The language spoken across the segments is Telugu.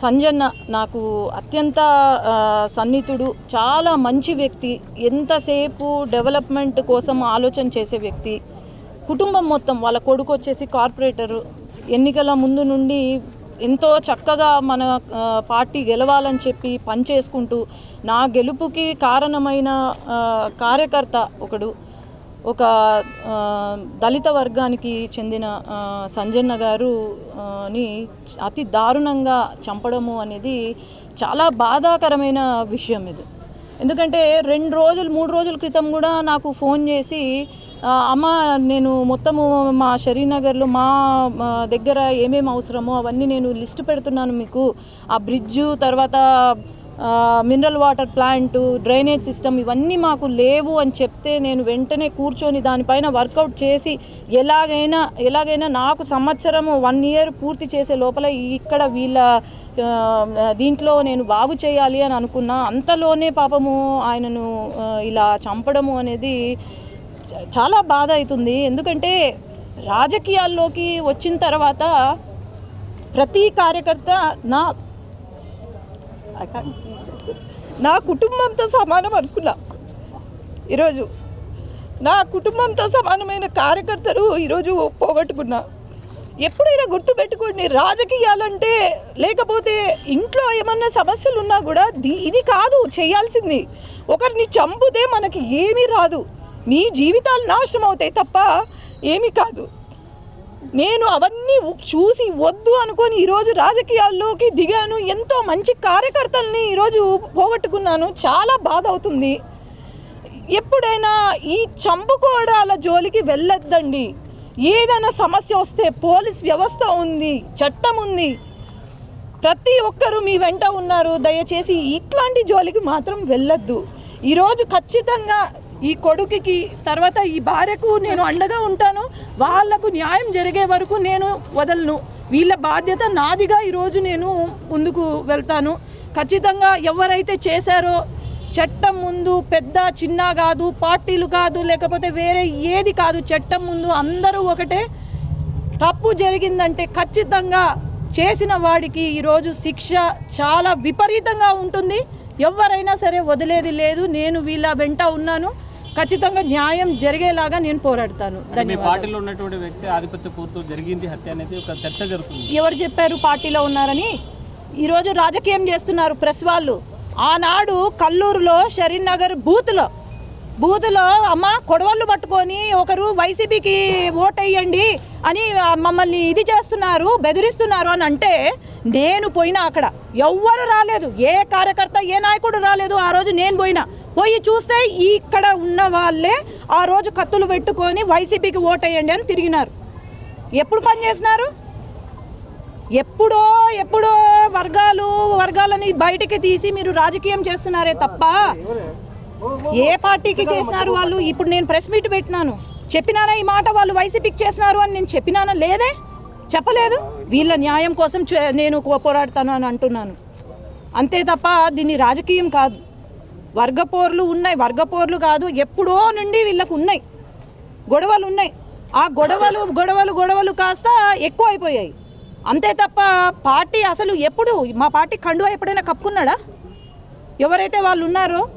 సంజన్న నాకు అత్యంత సన్నిహితుడు చాలా మంచి వ్యక్తి ఎంతసేపు డెవలప్మెంట్ కోసం ఆలోచన చేసే వ్యక్తి. కుటుంబం మొత్తం వాళ్ళ కొడుకు వచ్చేసి కార్పొరేటరు. ఎన్నికల ముందు నుండి ఎంతో చక్కగా మన పార్టీ గెలవాలని చెప్పి పనిచేసుకుంటూ నా గెలుపుకి కారణమైన కార్యకర్త ఒకడు. ఒక దళిత వర్గానికి చెందిన సంజన్న గారు ని అతి దారుణంగా చంపడము అనేది చాలా బాధాకరమైన విషయం ఇది. ఎందుకంటే రెండు రోజులు మూడు రోజుల క్రితం కూడా నాకు ఫోన్ చేసి అమ్మ నేను మొత్తము మా షరీనగర్లో మా మా దగ్గర ఏమేమి అవసరమో అవన్నీ నేను లిస్ట్ పెడుతున్నాను మీకు. ఆ బ్రిడ్జు తర్వాత mineral water plant drainage system ఇవన్నీ మాకు లేవు అని చెప్తే నేను వెంటనే కూర్చొని దానిపైన వర్కౌట్ చేసి ఎలాగైనా ఎలాగైనా నాకు సంవత్సరం వన్ ఇయర్ పూర్తి చేసే లోపల ఇక్కడ వీళ్ళ దీంట్లో నేను బాగు చేయాలి అని అనుకున్నా. అంతలోనే పాపము ఆయనను ఇలా చంపడము అనేది చాలా బాధ అవుతుంది ఎందుకంటే రాజకీయాల్లోకి వచ్చిన తర్వాత ప్రతి కార్యకర్త నా నా కుటుంబంతో సమానం అనుకున్నా. ఈరోజు నా కుటుంబంతో సమానమైన కార్యకర్తలు ఈరోజు పోగొట్టుకున్నా. ఎప్పుడైనా గుర్తుపెట్టుకోండి రాజకీయాలంటే లేకపోతే ఇంట్లో ఏమన్నా సమస్యలు ఉన్నా కూడా దీ ఇది కాదు చేయాల్సింది. ఒకరిని చంపుతే మనకి ఏమీ రాదు. మీ జీవితాలు నాశనం అవుతాయి తప్ప ఏమీ కాదు. నేను అవన్నీ చూసి వద్దు అనుకొని ఈరోజు రాజకీయాల్లోకి దిగాను. ఎంతో మంచి కార్యకర్తల్ని ఈరోజు పోగొట్టుకున్నాను. చాలా బాధ అవుతుంది. ఎప్పుడైనా ఈ చంపుకోవడాల జోలికి వెళ్ళొద్దండి. ఏదైనా సమస్య వస్తే పోలీస్ వ్యవస్థ ఉంది చట్టం ఉంది. ప్రతి ఒక్కరూ మీ వెంట ఉన్నారు. దయచేసి ఇట్లాంటి జోలికి మాత్రం వెళ్ళొద్దు. ఈరోజు ఖచ్చితంగా ఈ కొడుకుకి తర్వాత ఈ భార్యకు నేను అండగా ఉంటాను. వాళ్ళకు న్యాయం జరిగే వరకు నేను వదలను. వీళ్ళ బాధ్యత నాదిగా ఈరోజు నేను ముందుకు వెళ్తాను. ఖచ్చితంగా ఎవరైతే చేశారో చట్టం ముందు పెద్ద చిన్న కాదు పార్టీలు కాదు లేకపోతే వేరే ఏది కాదు చట్టం ముందు అందరూ ఒకటే. తప్పు జరిగిందంటే ఖచ్చితంగా చేసిన వాడికి ఈరోజు శిక్ష చాలా విపరీతంగా ఉంటుంది. ఎవరైనా సరే వదిలేది లేదు. నేను వీళ్ళ వెంట ఉన్నాను. ఖచ్చితంగా న్యాయం జరిగేలాగా నేను పోరాడతాను. అంటే మీ ధన్యవాదాలు. పార్టీలో ఉన్నటువంటి వ్యక్తి ఆధిపత్య పూర్తి జరిగింది హత్య అనేది ఒక చర్చ జరుగుతుంది. ఎవరు చెప్పారు పార్టీలో ఉన్నారని? ఈరోజు రాజకీయం చేస్తున్నారు ప్రెస్ వాళ్ళు. ఆనాడు కల్లూరులో షరీన్ నగర్ బూత్లో బూత్లో అమ్మ కొడవళ్ళు పట్టుకొని ఒకరు వైసీపీకి ఓటేయండి అని మమ్మల్ని ఇది చేస్తున్నారు బెదిరిస్తున్నారు అని అంటే నేను పోయినా అక్కడ. ఎవ్వరు రాలేదు. ఏ కార్యకర్త ఏ నాయకుడు రాలేదు. ఆ రోజు నేను పోయినా. పోయి చూస్తే ఇక్కడ ఉన్న వాళ్ళే ఆ రోజు కత్తులు పెట్టుకొని వైసీపీకి ఓటేయండి అని తిరిగినారు. ఎప్పుడు పని చేసినారు? ఎప్పుడో ఎప్పుడో వర్గాలు వర్గాలని బయటికి తీసి మీరు రాజకీయం చేస్తున్నారే తప్ప ఏ పార్టీకి చేసినారు వాళ్ళు? ఇప్పుడు నేను ప్రెస్ మీట్ పెట్టినాను. చెప్పినానా ఈ మాట వాళ్ళు వైసీపీకి చేసినారు అని నేను చెప్పినానా? లేదే? చెప్పలేదు. వీళ్ళ న్యాయం కోసం చే- నేను కో- పోరాడతాను అని అంటున్నాను. అంతే తప్ప దీన్ని రాజకీయం కాదు. వర్గపోర్లు ఉన్నాయి. వర్గపోర్లు కాదు ఎప్పుడో నుండి వీళ్ళకు ఉన్నాయి. గొడవలు ఉన్నాయి. ఆ గొడవలు గొడవలు గొడవలు కాస్త ఎక్కువ అయిపోయాయి అంతే తప్ప పార్టీ అసలు ఎప్పుడు మా పార్టీ కండువా ఎప్పుడైనా కప్పుకున్నాడా? ఎవరైతే వాళ్ళు ఉన్నారో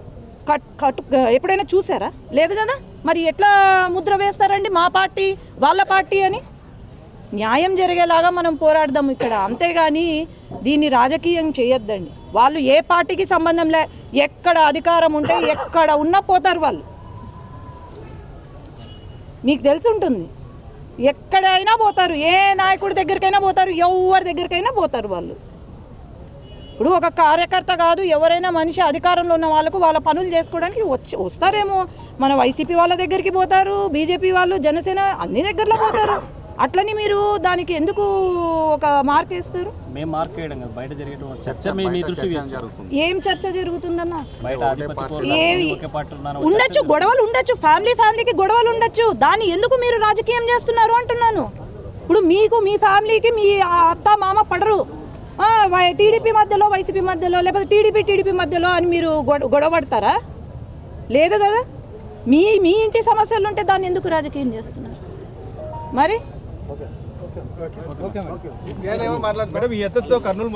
కట్ కట్ ఎప్పుడైనా చూసారా? లేదు కదా? మరి ఎట్లా ముద్ర వేస్తారండి మా పార్టీ వాళ్ళ పార్టీ అని? న్యాయం జరిగేలాగా మనం పోరాడదాం ఇక్కడ. అంతేగాని దీన్ని రాజకీయం చేయొద్దండి. వాళ్ళు ఏ పార్టీకి సంబంధం లే ఎక్కడ అధికారం ఉంటే ఎక్కడ ఉన్నా పోతారు వాళ్ళు. మీకు తెలిసి ఉంటుంది. ఎక్కడైనా పోతారు. ఏ నాయకుడి దగ్గరికైనా పోతారు. ఎవరి దగ్గరికైనా పోతారు వాళ్ళు. ఇప్పుడు ఒక కార్యకర్త కాదు ఎవరైనా మనిషి అధికారంలో ఉన్న వాళ్ళకు వాళ్ళ పనులు చేసుకోవడానికి వచ్చి వస్తారేమో. మన వైసీపీ వాళ్ళ దగ్గరికి పోతారు బీజేపీ వాళ్ళు జనసేన అన్ని దగ్గరలో పోతారు. అట్లని మీరు దానికి ఎందుకు ఒక మార్క్ వేస్తారు? మేము మార్క్ వేయడం కదా బయట జరిగేటువంటి చర్చ మీ మీ దృష్టికి తెచ్చాం. ఏం చర్చ జరుగుతుందన్న? ఉండొచ్చు గొడవలు ఉండొచ్చు ఫ్యామిలీ ఫ్యామిలీకి గొడవలు ఉండొచ్చు. దాన్ని ఎందుకు మీరు రాజకీయం చేస్తున్నారు అంటున్నాను. ఇప్పుడు మీకు మీ ఫ్యామిలీకి మీ అత్త మామ పడరు. టీడీపీ మధ్యలో వైసీపీ మధ్యలో లేకపోతే టీడీపీ టీడీపీ మధ్యలో అని మీరు గొడ- గొడవ పడతారా? లేదు కదా? మీ మీ ఇంటి సమస్యలు ఉంటే దాన్ని ఎందుకు రాజకీయం చేస్తున్నారు? మరి? మేడం ఈ ఎత్తుతో కర్నూలు